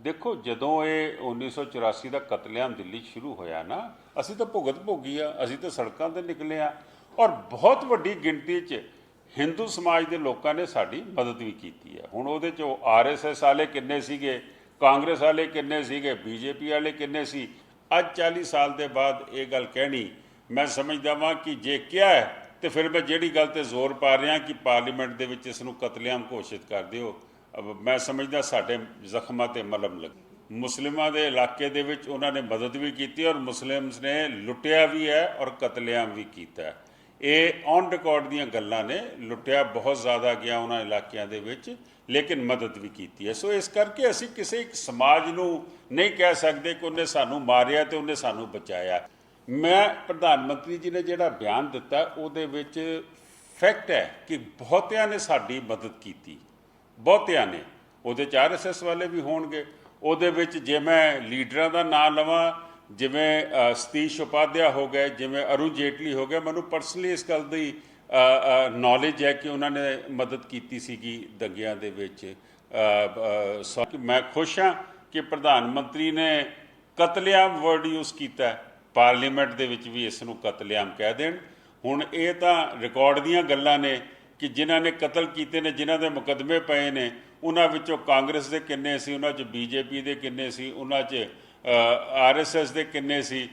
ਦੇਖੋ, ਜਦੋਂ ਇਹ 1984 ਦਾ ਕਤਲੇਆਮ ਦਿੱਲੀ 'ਚ ਸ਼ੁਰੂ ਹੋਇਆ ਨਾ, ਅਸੀਂ ਤਾਂ ਭੁਗਤ ਭੋਗੀ ਆ, ਅਸੀਂ ਤਾਂ ਸੜਕਾਂ ਤੇ ਨਿਕਲੇ ਆ। ਔਰ ਬਹੁਤ ਵੱਡੀ ਗਿਣਤੀ 'ਚ ਹਿੰਦੂ ਸਮਾਜ ਦੇ ਲੋਕਾਂ ਨੇ ਸਾਡੀ ਮਦਦ ਵੀ ਕੀਤੀ ਹੈ ਹੁਣ ਉਹਦੇ 'ਚ ਆਰਐਸਐਸ ਵਾਲੇ ਕਿੰਨੇ ਸੀਗੇ, ਕਾਂਗਰਸ ਵਾਲੇ ਕਿੰਨੇ ਸੀਗੇ ਬੀਜੇਪੀ ਵਾਲੇ ਕਿੰਨੇ ਸੀ, ਅੱਜ 40 ਸਾਲ ਦੇ ਬਾਅਦ ਇਹ ਗੱਲ ਕਹਿਣੀ, ਮੈਂ ਸਮਝਦਾ ਵਾਂ ਕਿ ਜੇ ਕਿਹਾ ਹੈ, ਤੇ ਫਿਰ ਮੈਂ ਜਿਹੜੀ ਗੱਲ ਤੇ ਜ਼ੋਰ ਪਾ ਰਿਹਾ ਕਿ ਪਾਰਲੀਮੈਂਟ ਦੇ ਵਿੱਚ ਇਸ ਨੂੰ ਕਤਲੇਆਮ ਘੋਸ਼ਿਤ ਕਰ ਦਿਓ। ਮੈਂ ਸਮਝਦਾ ਸਾਡੇ ਜ਼ਖਮਾਂ ਤੇ ਮਲਮ ਲੱਗ। ਮੁਸਲਿਮਾਂ ਦੇ ਇਲਾਕੇ ਦੇ ਵਿੱਚ ਉਹਨਾਂ ਨੇ ਮਦਦ ਵੀ ਕੀਤੀ ਔਰ ਮੁਸਲਿਮਸ ਨੇ ਲੁੱਟਿਆ ਵੀ ਹੈ ਔਰ ਕਤਲੇਆਮ ਵੀ ਕੀਤਾ ਇਹ ਔਨ ਰਿਕਾਰਡ ਦੀਆਂ ਗੱਲਾਂ ਨੇ, ਲੁੱਟਿਆ ਬਹੁਤ ਜ਼ਿਆਦਾ ਗਿਆ ਉਹਨਾਂ ਇਲਾਕਿਆਂ ਦੇ ਵਿੱਚ, ਲੇਕਿਨ ਮਦਦ ਵੀ ਕੀਤੀ ਹੈ। ਸੋ ਇਸ ਕਰਕੇ ਅਸੀਂ ਕਿਸੇ ਇੱਕ ਸਮਾਜ ਨੂੰ ਨਹੀਂ ਕਹਿ ਸਕਦੇ ਕਿ ਉਹਨੇ ਸਾਨੂੰ ਮਾਰਿਆ ਤੇ ਉਹਨੇ ਸਾਨੂੰ ਬਚਾਇਆ। ਮੈਂ ਪ੍ਰਧਾਨ ਮੰਤਰੀ ਜੀ ਨੇ ਜਿਹੜਾ ਬਿਆਨ ਦਿੱਤਾ, ਉਹਦੇ ਵਿੱਚ ਫੈਕਟ ਹੈ ਕਿ ਬਹੁਤਿਆਂ ਨੇ ਸਾਡੀ ਮਦਦ ਕੀਤੀ। ਬਹੁਤਿਆਂ ਨੇ। ਉਹਦੇ ਚ ਆਰਐਸਐਸ ਵਾਲੇ ਵੀ ਹੋਣਗੇ। ਉਹਦੇ ਵਿੱਚ ਜੇ ਮੈਂ ਲੀਡਰਾਂ ਦਾ ਨਾਮ ਲਵਾਂ, ਜਿਵੇਂ ਸਤੀਸ਼ ਉਪਾਧਿਆ ਹੋ ਗਏ, ਜਿਵੇਂ ਅਰੁਣ ਜੇਟਲੀ ਹੋ ਗਏ, ਮੈਨੂੰ ਪਰਸਨਲੀ ਇਸ ਗੱਲ ਦੀ ਨੌਲੇਜ ਹੈ ਕਿ ਉਹਨਾਂ ਨੇ ਮਦਦ ਕੀਤੀ ਸੀਗੀ ਦੰਗਿਆਂ ਦੇ ਵਿੱਚ। ਸੋ ਮੈਂ ਖੁਸ਼ ਹਾਂ ਕਿ ਪ੍ਰਧਾਨ ਮੰਤਰੀ ਨੇ ਕਤਲੇਆਮ ਵਰਡ ਯੂਜ਼ ਕੀਤਾ। ਪਾਰਲੀਮੈਂਟ ਦੇ ਵਿੱਚ ਵੀ ਇਸ ਨੂੰ ਕਤਲੇਆਮ ਕਹਿ ਦੇਣ। ਹੁਣ ਇਹ ਤਾਂ ਰਿਕਾਰਡ ਦੀਆਂ ਗੱਲਾਂ ਨੇ। ਕਿ ਜਿਨ੍ਹਾਂ ਨੇ ਕਤਲ ਕੀਤੇ ਨੇ, ਜਿਨ੍ਹਾਂ ਦੇ ਮੁਕੱਦਮੇ ਪਏ ਨੇ, ਉਹਨਾਂ ਵਿੱਚੋਂ ਕਾਂਗਰਸ ਦੇ ਕਿੰਨੇ ਸੀ, ਉਹਨਾਂ 'ਚ ਬੀਜੇਪੀ ਦੇ ਕਿੰਨੇ ਸੀ, ਉਹਨਾਂ 'ਚ ਆਰਐਸਐਸ ਦੇ ਕਿੰਨੇ ਸੀ?